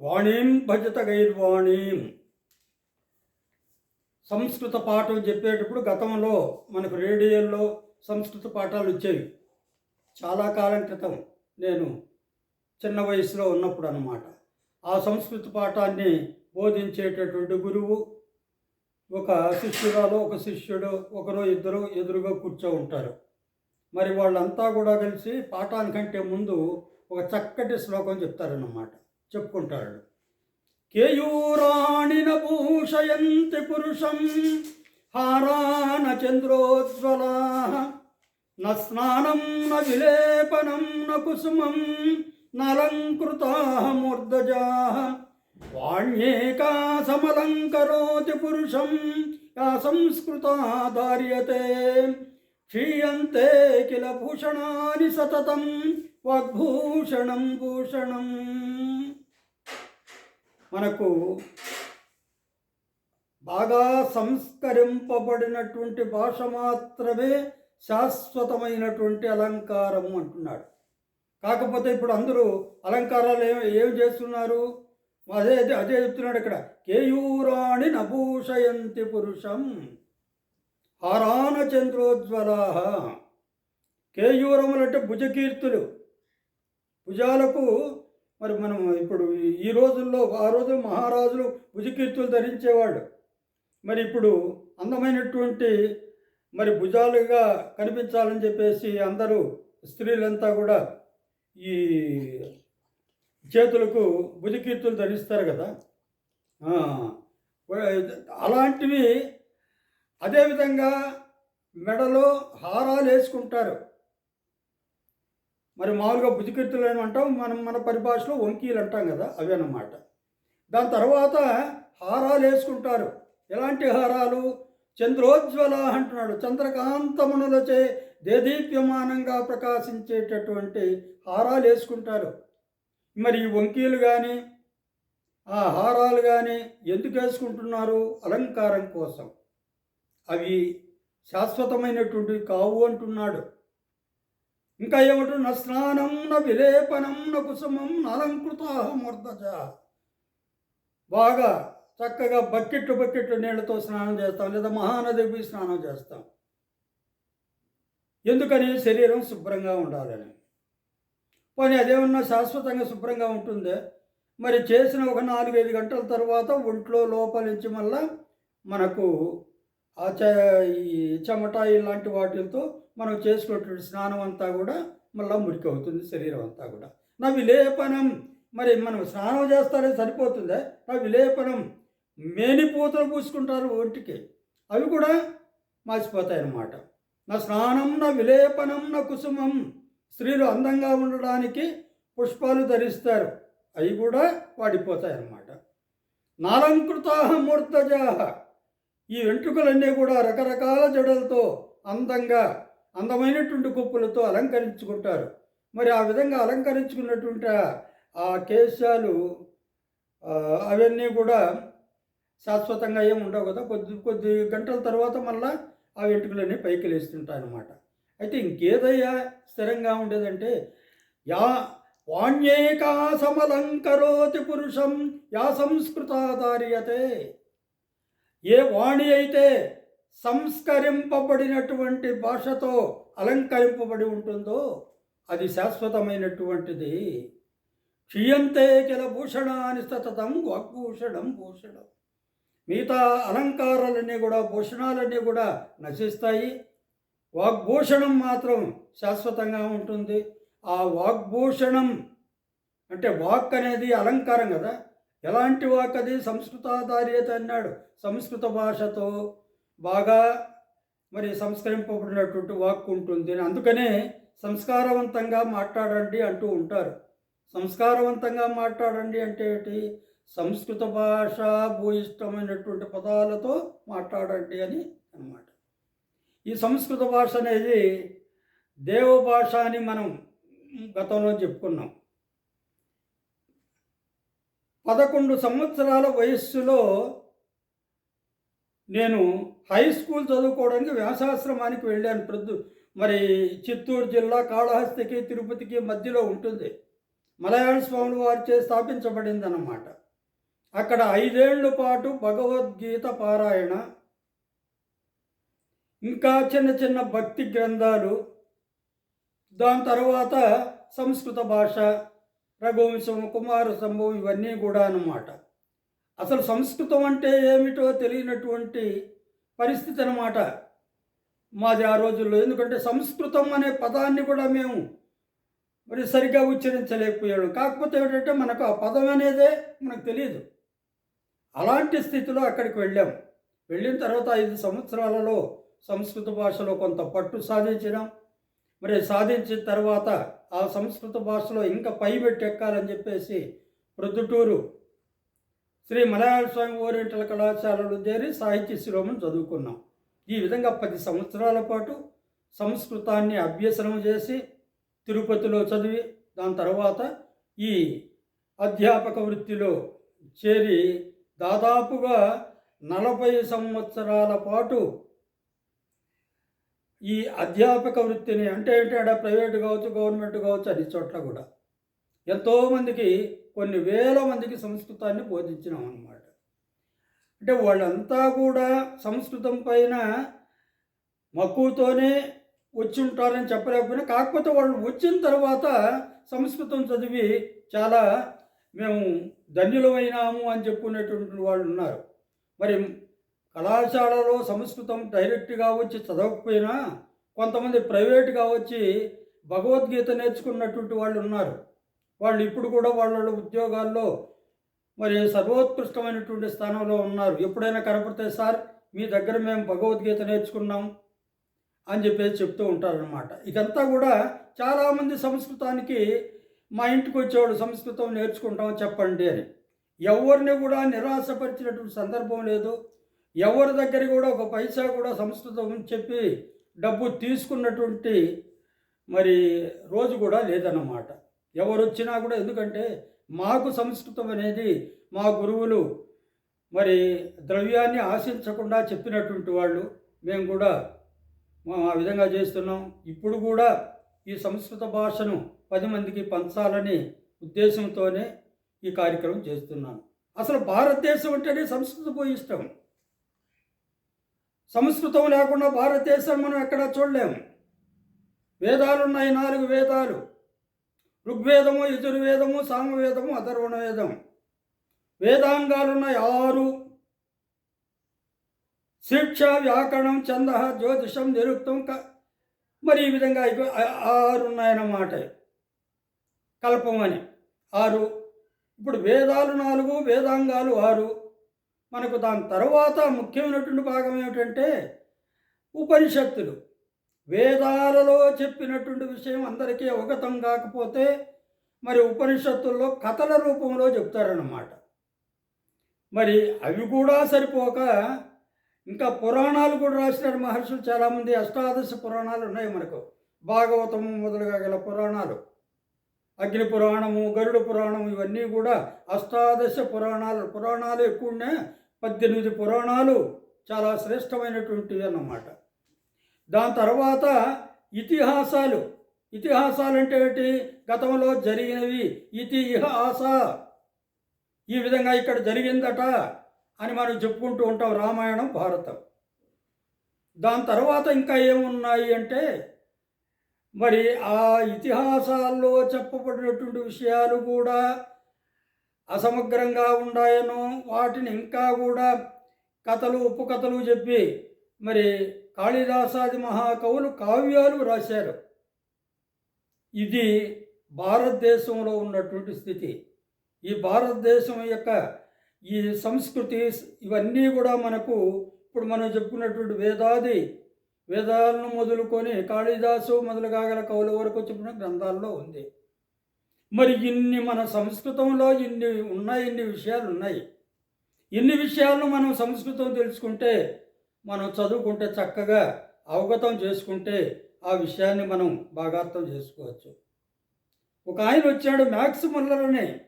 వాణీం భజత గైర్వాణీం. సంస్కృత పాఠం చెప్పేటప్పుడు గతంలో మనకు రేడియోల్లో సంస్కృత పాఠాలు వచ్చేవి. చాలా కాలం క్రితం నేను చిన్న వయసులో ఉన్నప్పుడు అన్నమాట. ఆ సంస్కృత పాఠాన్ని బోధించేటటువంటి గురువు ఒక శిష్యురాలు ఒక శిష్యుడు ఒకరు ఇద్దరు ఎదురుగా కూర్చో ఉంటారు. మరి వాళ్ళంతా కూడా కలిసి పాఠానికంటే ముందు ఒక చక్కటి శ్లోకం చెప్తారన్నమాట. చెప్పుకుంటాడు. కేయూరాణిన భూషయంతి పురుషం హారాన చంద్రోజ్వలా న స్నానం న విలేపనం న కుసుమం నలంకృతా మూర్ధజా. వాణ్యేకా సమలంకరోతి పురుషం యా సంస్కృతా దార్యతే క్షీయంతే కిల భూషణాని సతతం వగ్భూషణం భూషణం. మనకు బాగా సంస్కరింపబడినటువంటి భాష మాత్రమే శాశ్వతమైనటువంటి అలంకారం అంటున్నాడు. కాకపోతే ఇప్పుడు అందరూ అలంకారాలు ఏమి ఏం చేస్తున్నారు? అదే అదే చెప్తున్నాడు ఇక్కడ. కేయూరాణి నభూషయంతి పురుషం హారాన చంద్రోజ్వలా కేయూరములు అంటే భుజకీర్తులు. భుజాలకు మరి మనం ఇప్పుడు ఈ రోజుల్లో ఆ రోజు మహారాజులు భుజకీర్తులు ధరించేవాళ్ళు. మరి ఇప్పుడు అందమైనటువంటి మరి భుజాలుగా కనిపించాలని చెప్పేసి అందరూ స్త్రీలంతా కూడా ఈ చేతులకు భుజకీర్తులు ధరిస్తారు కదా. అలాంటివి అదేవిధంగా మెడలో హారాలు వేసుకుంటారు. మరి మామూలుగా భుజకీర్తులు అని అంటాం మనం మన పరిభాషలో వంకీలు అంటాం కదా అవి అన్నమాట. దాని తర్వాత హారాలు వేసుకుంటారు. ఎలాంటి హారాలు? చంద్రోజ్వల అంటున్నాడు. చంద్రకాంతమునులచే దేదీప్యమానంగా ప్రకాశించేటటువంటి హారాలు వేసుకుంటారు. మరి ఈ వంకీలు కానీ ఆ హారాలు కానీ ఎందుకు వేసుకుంటున్నారు? అలంకారం కోసం. అవి శాశ్వతమైనటువంటివి కావు అంటున్నాడు. ఇంకా ఏమిటి? నా స్నానం న విలేపనం నా కుసుమం నలంకృతాహమూర్ధజ బాగా చక్కగా బకెట్టు బకెట్లు నీళ్ళతో స్నానం చేస్తాం లేదా మహానదికి స్నానం చేస్తాం. ఎందుకని? శరీరం శుభ్రంగా ఉండాలని. పోనీ అదేమన్నా శాశ్వతంగా శుభ్రంగా ఉంటుందే? మరి చేసిన ఒక నాలుగైదు గంటల తర్వాత ఒంట్లో లోపలించి మళ్ళా మనకు ఆ చ ఈ చెమట ఇలాంటి వాటితో మనం చేసుకున్నటువంటి స్నానం అంతా కూడా మళ్ళీ మురికి అవుతుంది శరీరం అంతా కూడా. నా విలేపనం మరి మనం స్నానం చేస్తారే సరిపోతుందా? నా విలేపనం మేనిపూతలు పూసుకుంటారు ఒంటికి. అవి కూడా మాసిపోతాయి అన్నమాట నా స్నానం నా విలేపనం నా కుసుమం స్త్రీలు అందంగా ఉండడానికి పుష్పాలు ధరిస్తారు. అవి కూడా వాడిపోతాయి అన్నమాట నాలంకృతా మూర్తజాహ. ఈ వెంట్రుకలన్నీ కూడా రకరకాల జడలతో అందంగా అందమైనటువంటి కుప్పులతో అలంకరించుకుంటారు. మరి ఆ విధంగా అలంకరించుకున్నటువంటి ఆ- కేశాలు అవన్నీ కూడా శాశ్వతంగా ఏమి ఉండవు కదా. కొద్ది కొద్ది గంటల తర్వాత మళ్ళా ఆ వెంట్రుకలన్నీ పైకి లేస్తుంటాయన్నమాట. అయితే ఇంకేదయ్యా స్థిరంగా ఉండేదంటే యా వాణ్యేకా సమలంకరోతి పురుషం యా సంస్కృతాధార్యతే. ఏ వాణి అయితే సంస్కరింపబడినటువంటి భాషతో అలంకరింపబడి ఉంటుందో అది శాశ్వతమైనటువంటిది. క్షీయంతే కిల భూషణాన్ని సతతం వాగ్భూషణం భూషణం. మిగతా అలంకారాలన్నీ కూడా భూషణాలన్నీ కూడా నశిస్తాయి. వాగ్భూషణం మాత్రం శాశ్వతంగా ఉంటుంది. ఆ వాగ్భూషణం అంటే వాక్ అనేది అలంకారం కదా. ఎలాంటి వాక్ అది? సంస్కృతాధార్యత అన్నాడు. సంస్కృత భాషతో బాగా మరి సంస్కరింపబడినటువంటి వాక్ ఉంటుంది. అందుకనే సంస్కారవంతంగా మాట్లాడండి అంటూ ఉంటారు. సంస్కారవంతంగా మాట్లాడండి అంటే ఏంటి? సంస్కృత భాష భూయిష్టమైనటువంటి పదాలతో మాట్లాడండి అని అన్నమాట. ఈ సంస్కృత భాష అనేది దేవ భాష అని మనం గతంలో చెప్పుకున్నాం. పదకొండు సంవత్సరాల వయస్సులో నేను హై స్కూల్ చదువుకోవడానికి వ్యాసాశ్రమానికి వెళ్ళాను. ప్రొద్దు మరి చిత్తూరు జిల్లా కాళహస్తికి తిరుపతికి మధ్యలో ఉంటుంది. మలయాళ స్వామి వారిచే స్థాపించబడింది అన్నమాట అక్కడ ఐదేళ్ళ పాటు భగవద్గీత పారాయణ ఇంకా చిన్న చిన్న భక్తి గ్రంథాలు దాని తర్వాత సంస్కృత భాష రఘువంశం కుమార సంభవం ఇవన్నీ కూడా అన్నమాట అసలు సంస్కృతం అంటే ఏమిటో తెలియనటువంటి పరిస్థితి అన్నమాట. మాది ఆ రోజుల్లో. ఎందుకంటే సంస్కృతం అనే పదాన్ని కూడా మేము మరి సరిగ్గా ఉచ్చరించలేకపోయాడు. కాకపోతే ఏంటంటే మనకు ఆ పదం అనేదే మనకు తెలియదు. అలాంటి స్థితిలో అక్కడికి వెళ్ళాం. వెళ్ళిన తర్వాత ఐదు సంవత్సరాలలో సంస్కృత భాషలో కొంత పట్టు సాధించినాం. మరి సాధించిన తర్వాత ఆ సంస్కృత భాషలో ఇంకా పై పెట్టి ఎక్కాలని చెప్పేసి ప్రొద్దుటూరు శ్రీ మలయాళ స్వామి ఓరియంటల్ కళాశాలలో చేరి సాహిత్య శిరోమణి చదువుకున్నాం. ఈ విధంగా పది సంవత్సరాల పాటు సంస్కృతాన్ని అభ్యసనం చేసి తిరుపతిలో చదివి దాని తర్వాత ఈ అధ్యాపక వృత్తిలో చేరి దాదాపుగా నలభై సంవత్సరాల పాటు ఈ అధ్యాపక వృత్తిని అంటే ఏంటంటే ఆడ ప్రైవేట్ కావచ్చు గవర్నమెంట్ కావచ్చు అన్ని చోట్ల కూడా. ఎంతోమందికి కొన్ని వేల మందికి సంస్కృతాన్ని బోధించినాం అన్నమాట అంటే వాళ్ళంతా కూడా సంస్కృతం పైన మక్కువతోనే వచ్చి ఉంటారని చెప్పలేకపోయినా కాకపోతే వాళ్ళు వచ్చిన తర్వాత సంస్కృతం చదివి చాలా మేము ధన్యులమైనాము అని చెప్పుకునేటువంటి వాళ్ళు ఉన్నారు. మరి కళాశాలలో సంస్కృతం డైరెక్ట్గా వచ్చి చదవకపోయినా కొంతమంది ప్రైవేట్గా వచ్చి భగవద్గీత నేర్చుకున్నటువంటి వాళ్ళు ఉన్నారు. వాళ్ళు ఇప్పుడు కూడా వాళ్ళ ఉద్యోగాల్లో మరి సర్వోత్కృష్టమైనటువంటి స్థానంలో ఉన్నారు. ఎప్పుడైనా కనపడితే సార్ మీ దగ్గర మేము భగవద్గీత నేర్చుకున్నాం అని చెప్పేసి చెప్తూ ఉంటారనమాట ఇదంతా కూడా చాలామంది సంస్కృతానికి మా ఇంటికి వచ్చేవాడు సంస్కృతం నేర్చుకుంటాం చెప్పండి అని. ఎవరిని కూడా నిరాశపరిచినటువంటి సందర్భం లేదు. ఎవరి దగ్గర కూడా ఒక పైసా కూడా సంస్కృతం చెప్పి డబ్బు తీసుకున్నటువంటి మరి రోజు కూడా లేదన్నమాట. ఎవరు వచ్చినా కూడా ఎందుకంటే మాకు సంస్కృతం అనేది మా గురువులు మరి ద్రవ్యాన్ని ఆశించకుండా చెప్పినటువంటి వాళ్ళు మేము కూడా మా- ఆ విధంగా చేస్తున్నాం. ఇప్పుడు కూడా ఈ సంస్కృత భాషను పది మందికి పంచాలని ఉద్దేశంతోనే ఈ కార్యక్రమం చేస్తున్నాను అసలు భారతదేశం అంటేనే సంస్కృత ఇష్టం. సంస్కృతం లేకుండా భారతదేశం మనం ఎక్కడా చూడలేము వేదాలు ఉన్నాయి నాలుగు వేదాలు. ఋగ్వేదము యజుర్వేదము సామవేదము అథర్వణ వేదం వేదాంగాలున్న ఆరు. శిక్ష వ్యాకరణం ఛంద జ్యోతిషం నిరుక్తం క మరి ఈ విధంగా ఆరు ఉన్నాయన్నమాట కల్పం అని. ఆరు. ఇప్పుడు వేదాలు నాలుగు వేదాంగాలు ఆరు. మనకు దాని తర్వాత ముఖ్యమైనటువంటి భాగం ఏమిటంటే ఉపనిషత్తులు. వేదాలలో చెప్పినటువంటి విషయం అందరికీ అవగతం కాకపోతే మరి ఉపనిషత్తుల్లో కథల రూపంలో చెప్తారన్నమాట. మరి అవి కూడా సరిపోక ఇంకా పురాణాలు కూడా రాసినారు మహర్షులు. చాలామంది అష్టాదశ పురాణాలు ఉన్నాయి మనకు. భాగవతము మొదలుగా గల పురాణాలు. అగ్ని పురాణము గరుడ పురాణం ఇవన్నీ కూడా అష్టాదశ పురాణాలు. పురాణాలు ఎక్కువ పద్దెనిమిది పురాణాలు చాలా శ్రేష్టమైనటువంటివి అన్నమాట. దాని తర్వాత ఇతిహాసాలు. ఇతిహాసాలు అంటే ఏంటి? గతంలో జరిగినవి. ఇతి ఇహాస ఈ విధంగా ఇక్కడ జరిగిందట అని మనం చెప్పుకుంటూ ఉంటాం రామాయణం భారతం. దాని తర్వాత ఇంకా ఏమున్నాయి అంటే మరి ఆ ఇతిహాసాల్లో చెప్పబడినటువంటి విషయాలు కూడా అసమగ్రంగా ఉన్నాయనో వాటిని ఇంకా కూడా కథలు ఉపకథలు చెప్పి మరి కాళిదాసాది మహాకవులు కావ్యాలు రాశారు. ఇది భారతదేశంలో ఉన్నటువంటి స్థితి. ఈ భారతదేశం యొక్క ఈ సంస్కృతి ఇవన్నీ కూడా మనకు ఇప్పుడు మనం చెప్పుకున్నటువంటి వేదాది వేదాలను మొదలుకొని కాళిదాసు మొదలుగాగల కవుల వరకు చెప్పిన గ్రంథాల్లో ఉంది. మరి ఇన్ని మన సంస్కృతంలో ఇన్ని ఉన్నాయి ఇన్ని విషయాలు ఉన్నాయి. ఇన్ని విషయాలను మనం సంస్కృతం తెలుసుకుంటే మనం చదువుకుంటే చక్కగా అవగతం చేసుకుంటే ఆ విషయాన్ని మనం బాగా అర్థం చేసుకోవచ్చు. ఒక ఆయన వచ్చాడు మ్యాక్స్ ముల్లర్ అని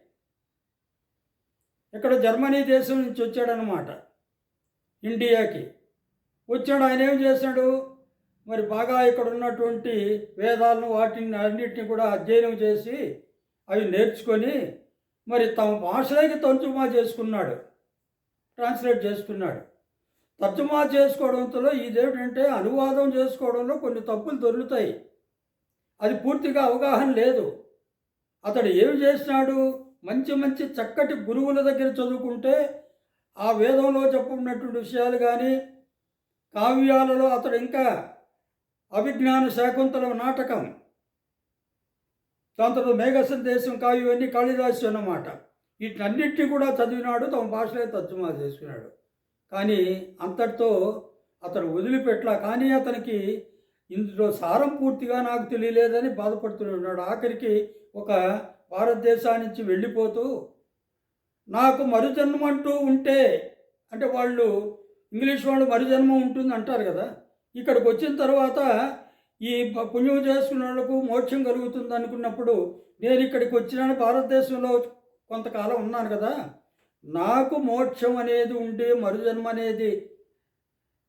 ఇక్కడ జర్మనీ దేశం నుంచి వచ్చాడనమాట ఇండియాకి. వచ్చాడు ఆయన ఏం చేశాడు? మరి బాగా ఇక్కడ ఉన్నటువంటి వేదాలను వాటిని అన్నిటిని కూడా అధ్యయనం చేసి అవి నేర్చుకొని మరి తమ భాషలోకి తర్జుమా చేసుకున్నాడు. ట్రాన్స్లేట్ చేసుకున్నాడు. తర్జుమా చేసుకోవడంతో ఇదేమిటంటే అనువాదం చేసుకోవడంలో కొన్ని తప్పులు దొరుకుతాయి. అది పూర్తిగా అవగాహన లేదు. అతడు ఏమి చేసినాడు? మంచి మంచి చక్కటి గురువుల దగ్గర చదువుకుంటే ఆ వేదంలో చెప్పుకున్నటువంటి విషయాలు కానీ కావ్యాలలో అతడు ఇంకా అభిజ్ఞాన శాకుంతల నాటకం దాంతో మేఘ సందేశం కావ్యం అన్ని కాళిదాసు అన్నమాట. వీటన్నిటిని కూడా చదివినాడు తమ భాషలో తర్జుమా చేసుకున్నాడు. కానీ అంతటితో అతను వదిలిపెట్టలా కానీ అతనికి ఇందులో సారం పూర్తిగా నాకు తెలియలేదని బాధపడుతున్నాడు. ఆఖరికి ఒక భారతదేశానికి వెళ్ళిపోతూ నాకు మరుజన్మ అంటూ ఉంటే అంటే వాళ్ళు ఇంగ్లీష్ వాళ్ళు మరుజన్మ ఉంటుంది అంటారు కదా. ఇక్కడికి వచ్చిన తర్వాత ఈ ప- పుణ్యం చేసుకున్న వాళ్ళకు మోక్షం కలుగుతుంది అనుకున్నప్పుడు నేను ఇక్కడికి వచ్చినాను భారతదేశంలో కొంతకాలం ఉన్నాను కదా. నాకు మోక్షం అనేది ఉంటే మరుజన్మ అనేది.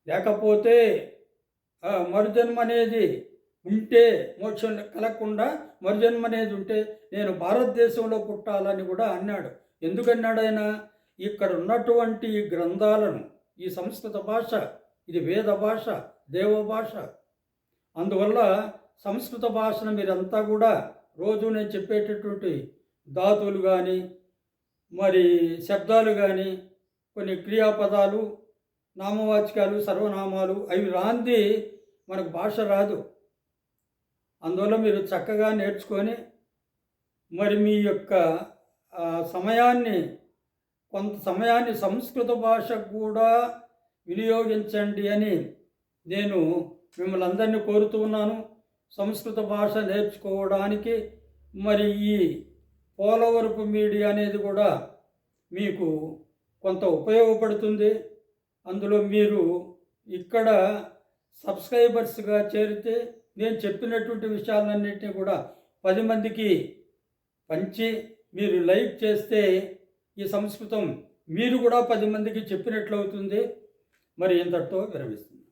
లేకపోతే మరుజన్మ అనేది ఉంటే మోక్షం కలగకుండా మరుజన్మ అనేది ఉంటే నేను భారతదేశంలో పుట్టాలని కూడా అన్నాడు. ఎందుకన్నాడు ఆయన? ఇక్కడ ఉన్నటువంటి ఈ గ్రంథాలను ఈ సంస్కృత భాష ఇది వేద భాష దేవ భాష. అందువల్ల సంస్కృత భాషను మీరంతా కూడా రోజు నేను చెప్పేటటువంటి ధాతువులు కానీ మరి శబ్దాలు కానీ కొన్ని క్రియాపదాలు నామవాచకాలు సర్వనామాలు అవి రాంది మనకు భాష రాదు. అందువల్ల మీరు చక్కగా నేర్చుకొని మరి మీ యొక్క సమయాన్ని కొంత సమయాన్ని సంస్కృత భాష కూడా వినియోగించండి అని నేను మిమ్మల్ని అందరినీ కోరుతూ ఉన్నాను. సంస్కృత భాష నేర్చుకోవడానికి మరి ఈ పోలవరపు మీడియా అనేది కూడా మీకు కొంత ఉపయోగపడుతుంది. అందులో మీరు ఇక్కడ సబ్స్క్రైబర్స్గా చేరితే నేను చెప్పినటువంటి విషయాలన్నింటినీ కూడా పది మందికి పంచి మీరు లైక్ చేస్తే ఈ సంస్కృతం మీరు కూడా పది మందికి చెప్పినట్లు అవుతుంది మరి ఇంతటితో విరమిస్తుంది